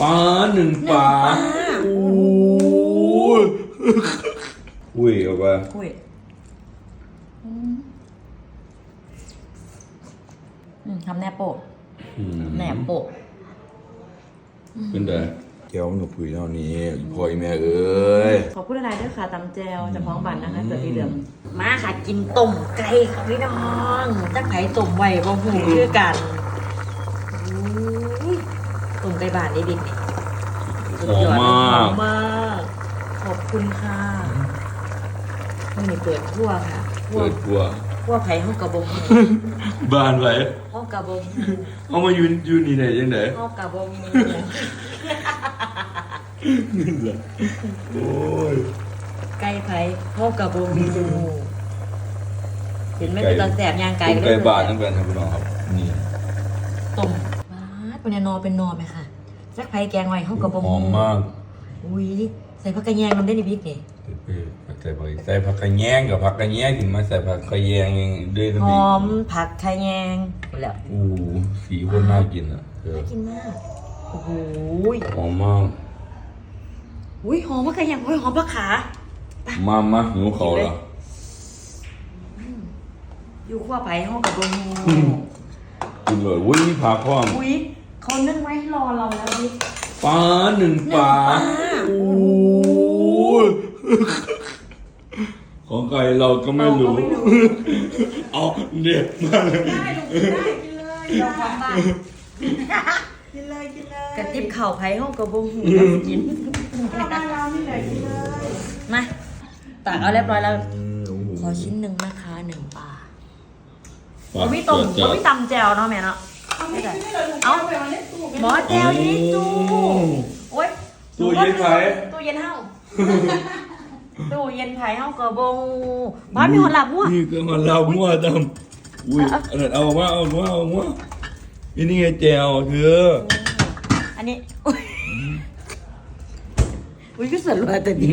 ปลาหนึ่งปลาหนึ่งปลาโอ้ยอุ้ยเอาไปอุ้ยอืมอืมทำแนบโปะอืมแหนบโปะเป็นไงแก้วหนูปุ๋ยเท่านี้พ่อไอ้แม่เอ้ยขอบคุณอะไรด้วยค่ะตำแจวจะพ้องบันนะคะเสือสีเหลืองมาค่ะกินต้มไก่ค่ะพี่น้องจักไผ่ต้มไว้บ่หูคือกันอุ้ยต้ม ไก่บานได้บิ๊กนี่หอมมาก หอมมาก ขอบคุณค่ะนี่เปิดทั่วค่ะทั่วเปิดกลัวทั่วไผ่ห้องกระบงบ้านไว้ห้องกระบงเอามายืนยืนนี่ไหนยังไงห้องกระบงนี่แหละโอ้ย ไก่ไผ่ห้องกระบงมีจมูกเห็นไหมเป็นตอนแสบยางไก่ต้มไก่บาทนั่นเป็นครับพี่น้องครับนี่ต้มบาดเป็นนอเป็นนอไหมค่ะ จักไผ่แกงไว้ห้องกระบงหอมมากอุ้ยใส่ผักกระแยงมันได้ในบิ๊กนี่ใส่ผักใส่ผักกระแยงกับผักกระแยงถึงมาใส่ผักกระแยงด้วยนะหพี่อมผักกระแยงแล้วอู้สีคนน่ากินอะเออน่ากินมากโอ้โหหอมมากอุ้ยหอมผักกระแยงอุ้ยหอมผักขามามาหิวเขาเหรออยู่ขั้วไผ่ห้องกระบงกินเลยวุ้ยมีผักพร้อมอุ้ย เขานึ่งไว้รอเราแล้วบิ๊กปลาหนึ่งปลาหนึ่งปลาโอ้ยของใครเราก็ไม่รู้ เอาเด็ดมากเลยได้ลูกได้กินเลยยอมความบ้านกินเลยกินเลยกระติบเข่าไผ่ห้องกระบงกินเข้าบ้านเรานี่เลยกินเลยมาตักเอาเรียบร้อยแล้วอืมโอ้โหขอชิ้นหนึ่งนะคะหนึ่งปลาปลาเขาไม่ต้มจัเขาดไม่ตำแจวเนาะแม่เนาะ เอาไม่ได้เลยลูกเอาเอาไปเอาเล็กตู้หมอแจวอยู่ในตู้โอ๊ยตู้เย็นไผ่ตู้เย็นเฮาตู้เย็นไผ่เฮากระบงบ้านมีคนหลับมั่วนี่ก็มาเรามั่วดำอุ้ยอันนั้นเอามาเอามาเอามาอันนี้ไงแจวคืออันนี้อุ๊ยอุ้ยก็เสือรวยแต่ดี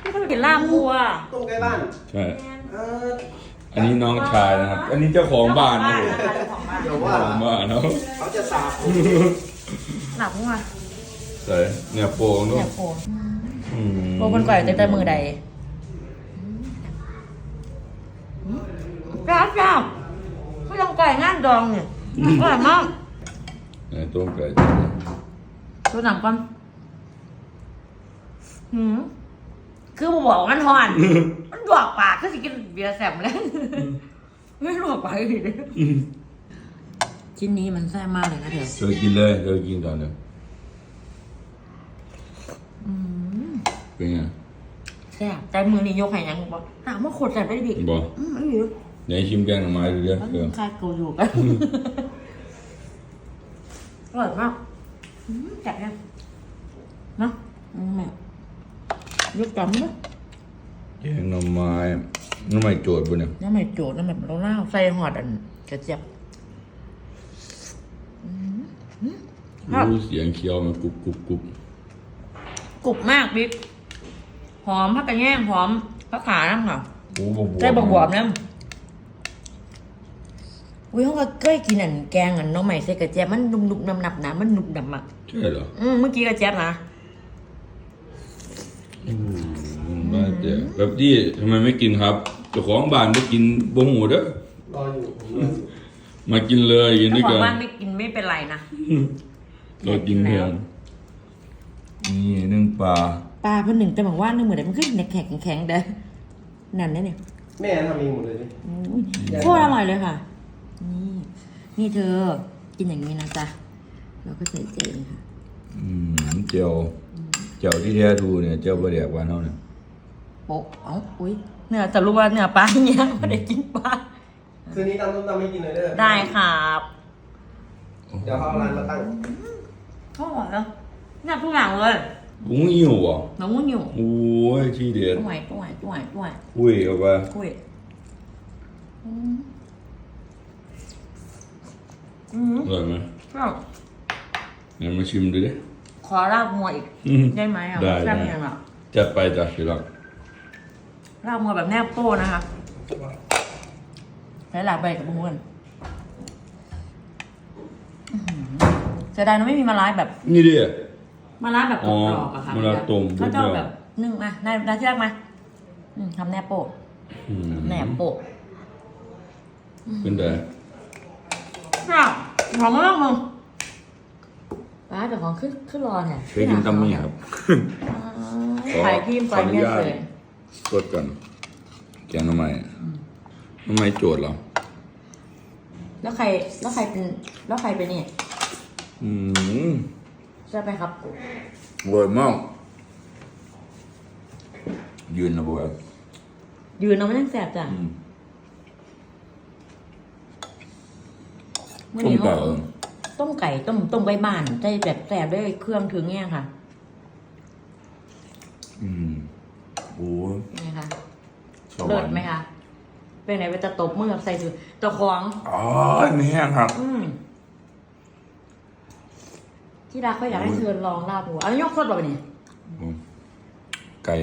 ไม่ต้องกินลาบวัวตู้ใกล้บ้านใช่เอออันนี้น้องชายนะครับ อันนี้เจ้าของบ้านนะผมเจ้าของบ้านเดี๋ยวเจ้าว่าของบ้านเนาะเขาจะสาบหลับมั่วใส่เนี่ยโป่งเนาะเนี่ยโผล่อืมโผล่คนก่อยแต่แต่มือใดจ้าจ้าไม่ต้องไก่งานดองเนี่ยอร่อยมากเนี่ยต้มไก่ดูหนังก่อนหืม คือผมบอกว่ามันหอน มันลวกปากก็สิกินเบียร์แสมแล้วไม่ลวกปากอีกเลยชิ้นนี้มันแซ่บมากเลยนะเธอเธอกินเลยเธอกินก่อนเลยอืมเป็นไงแซ่บแต่มือนี่ยกให้ยังบอกถามว่าโคตรแซ่บได้ดิบอกอืมไม่อยู่ไหนชิมแกงหน่อไม้ดูดิแล้วเออคายโกอยู่กันอร่อยมากอืมแซ่บเนี่ยเนาะอืมแม่ ยกจำเนาะแกงหน่อไม้หน่อไม้โจดบนเนี่ยน้ำไม่โจดน้ำแบบเราเล่าใส่หอดอันกระเจี๊ยบครับ รู้เสียงเคี้ยวมันกรุบกรุบกรุบกรุบมากบิ๊กหอมผักกระแยงหอมผักขาน้ำค่ะโอ้บวบใส่บวบๆน้ำอุ้ยเขาก็เคยกินอันแกงอันน้องใหม่ใส่กระเจี๊ยบมันนุ่มๆนำๆนะมันนุ่มดำอะใช่เหรอ อืมเมื่อกี้กระเจี๊ยบนะ อื มบ้าเจ๋แบบนี้ทำไมไม่กินครับเจ้าของบ้านไม่กินบะหมูเด้อรออยู่ผมรออยู่มากินเลยกินด้วยเจ้าขอกังนบ้านไม่กินไม่เป็นไรนะเรากินเพียงนี่นึ่งปลาปลาเพิ่นหนึ่งแต่บอกว่านึงเหมือนมันขึ้นแข็งแข็งๆเด้อนั่นเนี่ยเนี่ยแม่ทำเองหมดเลยดิอุ้ยโคตรอร่อยเลยค่ะ นี่นี่เธอกินอย่างนี้นะจ๊ะเราก็ใส่ใจเลยค่ะ อืมเจียวเจียวที่แท้ทูเนี่ยเจียวบะเดียกหวานเท่าเนี่ย โปะเอ้าอุ้ยเนี่ยแต่รู้ว่าเนี่ยปลาเนี่ยไม่ได้กินปลาคืนนี้ตำต้มตำไม่กินเลยเด้อได้ครับเดี๋ยวเขาเอาร้านมาตั้งอร่อยเนาะเนี่ยทุกอย่างเลยกุ้งอิ่วอะน้องมุ้งอยู่โอ้ยที่เด็ดต้วยต้วยต้วยต้วยอุ้ยเอาไปกุ้ยอืมอืมอร่อยไหมชอบเดี๋ยวมาชิมดูดิขอลาบมัวอีกอืมได้ไหมอะได้แซ่บได้ยังอะจัดไปจ้ะพี่รัก ลาบมัวแบบแนบโป้นะคะใช้หลาบใบกับม้วนอื้อหือเสียดายนะไม่มีมาไลฟ์แบบ นี่ดิมาร้านแบบกรอบๆอะค่ะอ๋อมาร้านต้มเขาจะเอาแบบนึ่งมานายนายที่รักมาอืมทำแหนบโปะอืมแหนบโปะเป็นไงครับหอมมากมึงป้าเดี๋ยวของขึ้นขึ้นรอเนี่ยเคยกินตำมี่ครับขายพิมพ์ไปเนี่ยขออนุญาตเลย กดก่อนแกงทำไมทำไมโจทย์เหรอแล้วใครแล้วใครเป็นแล้วใครเป็นเนี่ยอืมใช่ไหมครับอร่อยมากยืนนะบัวยืนเอาไม่ต้องแสบจ้ะอืมมื่อต้มนี้ไก่เขาต้มไก่ต้มต้มใบบ้านใส่แบบแสบด้วยเครื่องถึงเนี่ยค่ะ อืม โอ้ยเป็นไงคะสวรรค์เลิศไหมคะ เป็นไงไปจะตบมือใส่ถือตัวของ อ๋อนี่แห้งครับ อืมที่รักเขาอยากให้เชิญลองลาบหมูเอาแล้วยกสดแบบนี้อืมไก่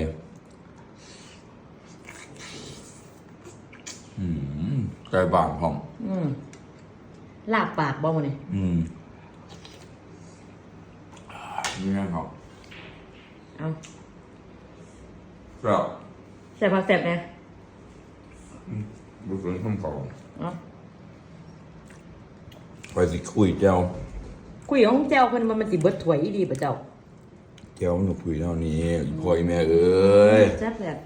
อืมไก่บางพร้อมอืมลาบปากบ่มันนี่อืมนี่แห้งครับเอา ครับแสบพอแสบเนี่ยบุษนข้ามเขาเอาไปสิคุยเจ้า คุยของเจ้าคนมันมันสิเบิดถวยอีดีปะเจ้าเจ้าหนูคุยเท่านี้อีพ่อยแม่เอ้ยแซ่บแบบ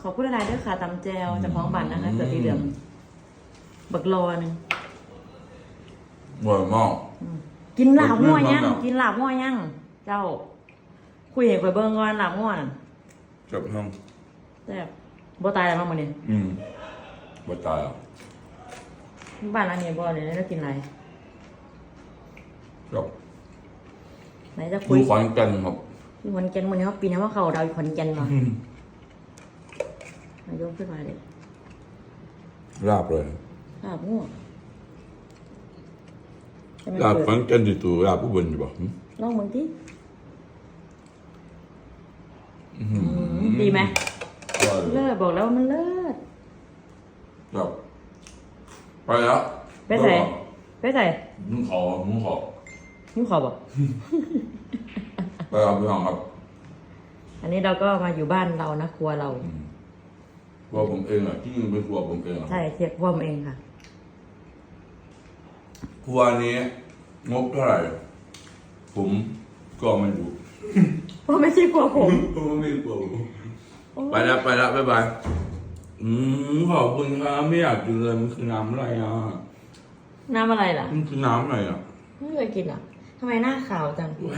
ขอบคุณอะไรด้วยค่ะตำแจวจะพ้องบันนะคะเกิดตีเหลืองบักรอหนึงอร่อยมากกินลาบมั่วยังบักรอกินลาบมั่วยังเจ้า คุยให้ข่อยเบิ่งก่อนลาบมั่วนั่น จับห้องแซ่บบ่ตายแล้วมั้งมื้อนี้อืมบ่ตายอะบ้านหลังนี้บ่เนี่ยแล้วกินอะไรจับไหนจะดูคุยขอนแกันครับอยู่ขอนแก่นมื้อนี้เขาปีนี้ว่าเขาดาวอยู่ขอนแก่นบ่นายกขึ้นมาเลยลาบเลยลาบมั่วจะไม่ลาบเปิดขอนแกันติดตัวลาบผู้บนอยู่บ่หึลองมึงที่ อื้อหือ ดีไหมอร่อยเลยเลิศบอกแล้วว่ามันเลิศจับไปแล้วไปใส่ไปใส่มึงขอมึงขอนิ้วขอบอกไปเอาพี่น้องครับ อันนี้เราก็มาอยู่บ้านเรานะครัวเราครัวผมเองอะที่จริงเป็นครัวผมเองอะใช่เทียบครัวผมเองค่ะ ครัวนี้งบเท่าไหร่ ผมก็ไม่รู้ เพราะไม่ใช่ครัวผม ผมไม่กลัวผมไปแล้วไปแล้วบ๊ายบายอืมขอบคุณครับไม่อยากกินเลยมันคือน้ำอะไรอะน้ำอะไรล่ะ มันคือน้ำอะไรอะไม่เคยกินอะทำไมหน้าขาวจังแหว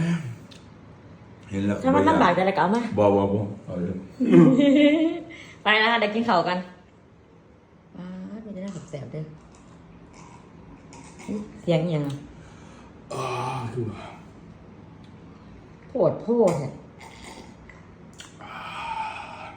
เห็นแล้วถ้ามันลำบากจะอะไรก็เอามา บอบอบอเอาเลยไปแล้วค่ะเดี๋ยวกินข้าวกันอ้าไม่ได้น่าแสบๆด้วยเสียงอหย่างอะ อ่าคือ ปวดโพดเนี่ย